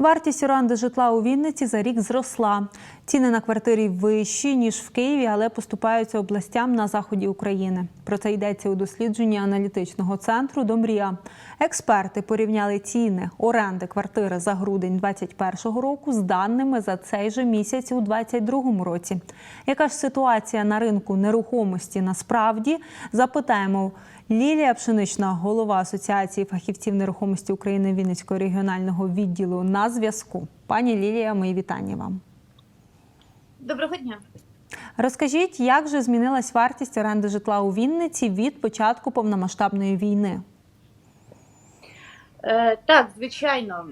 Вартість оренди житла у Вінниці за рік зросла. Ціни на квартирі вищі ніж в Києві, але поступаються областям на заході України. Про це йдеться у дослідженні аналітичного центру Домрія. Експерти порівняли ціни оренди квартири за грудень 2021 року з даними за цей же місяць у 2022 році. Яка ж ситуація на ринку нерухомості насправді? Запитаємо Лілія Пшенична, голова Асоціації фахівців нерухомості України Вінницького регіонального відділу на зв'язку. Пані Лілія, мої вітання вам. Доброго дня. Розкажіть, як же змінилась вартість оренди житла у Вінниці від початку повномасштабної війни? Е, так, звичайно,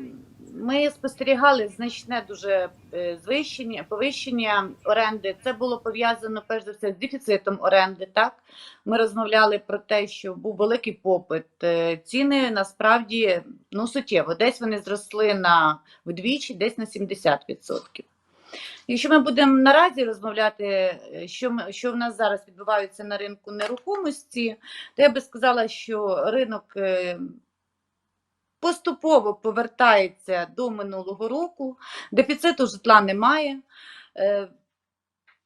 ми спостерігали значне дуже е, звищення, повищення оренди. Це було пов'язано перш за все з дефіцитом оренди. Так, ми розмовляли про те, що був великий попит. Е, Ціни насправді ну суттєво. Десь вони зросли на вдвічі, десь на 70%. Якщо ми будемо наразі розмовляти, е, що ми що в нас зараз відбувається на ринку нерухомості, то я би сказала, що ринок поступово повертається до минулого року, дефіциту житла немає. Е,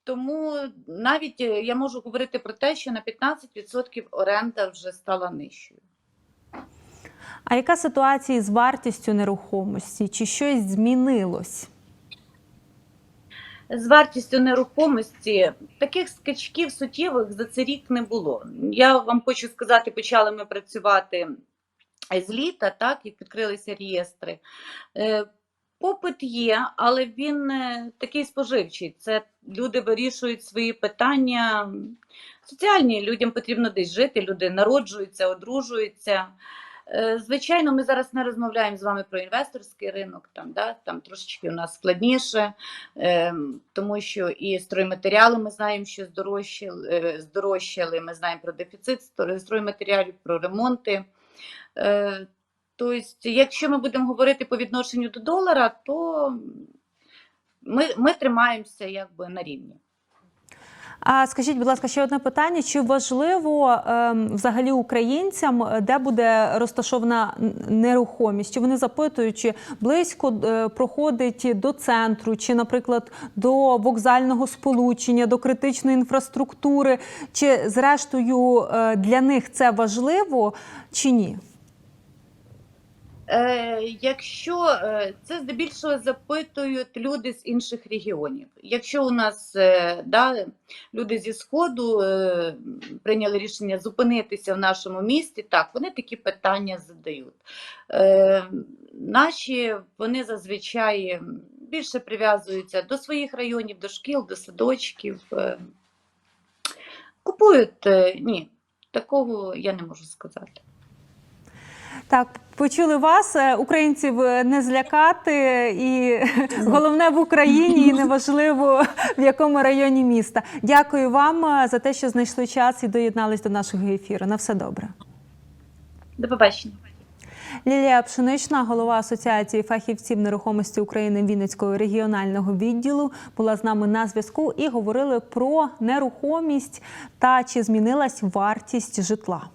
Тому навіть е, я можу говорити про те, що на 15% оренда вже стала нижчою. А яка ситуація з вартістю нерухомості? Чи щось змінилось? З вартістю нерухомості таких скачків суттєвих за цей рік не було. Я вам хочу сказати, почали ми працювати з літа, так, як відкрилися реєстри. Е, Попит є, але він е, такий споживчий. Це люди вирішують свої питання соціальні. Людям потрібно десь жити, люди народжуються, одружуються. Е, Звичайно, ми зараз не розмовляємо з вами про інвесторський ринок, там, да, там трошечки у нас складніше, тому що і стройматеріали ми знаємо, що здорожчали, здорожчали, ми знаємо про дефіцит стройматеріалів, про ремонти. Е, Тобто, якщо ми будемо говорити по відношенню до долара, то ми, ми тримаємося якби на рівні. А скажіть, будь ласка, ще одне питання: чи важливо ем, взагалі українцям, е, де буде розташована нерухомість? Чи вони запитують, чи близько е, проходить до центру, чи, наприклад, до вокзального сполучення, до критичної інфраструктури? Чи зрештою для них це важливо чи ні? Е, якщо е, це здебільшого запитують люди з інших регіонів. Якщо у нас е, да, люди зі Сходу прийняли рішення зупинитися в нашому місті, так, вони такі питання задають. Наші вони зазвичай більше прив'язуються до своїх районів, до шкіл, до садочків. Купують, ні, такого я не можу сказати. Так, почули вас. Е, Українців е, не злякати, і головне в Україні, і неважливо в якому районі міста. Дякую вам е, за те, що знайшли час і доєднались до нашого ефіру. На все добре. До побачення. Лілія Пшенична, голова Асоціації фахівців нерухомості України Вінницького регіонального відділу, була з нами на зв'язку і говорили про нерухомість та чи змінилась вартість житла.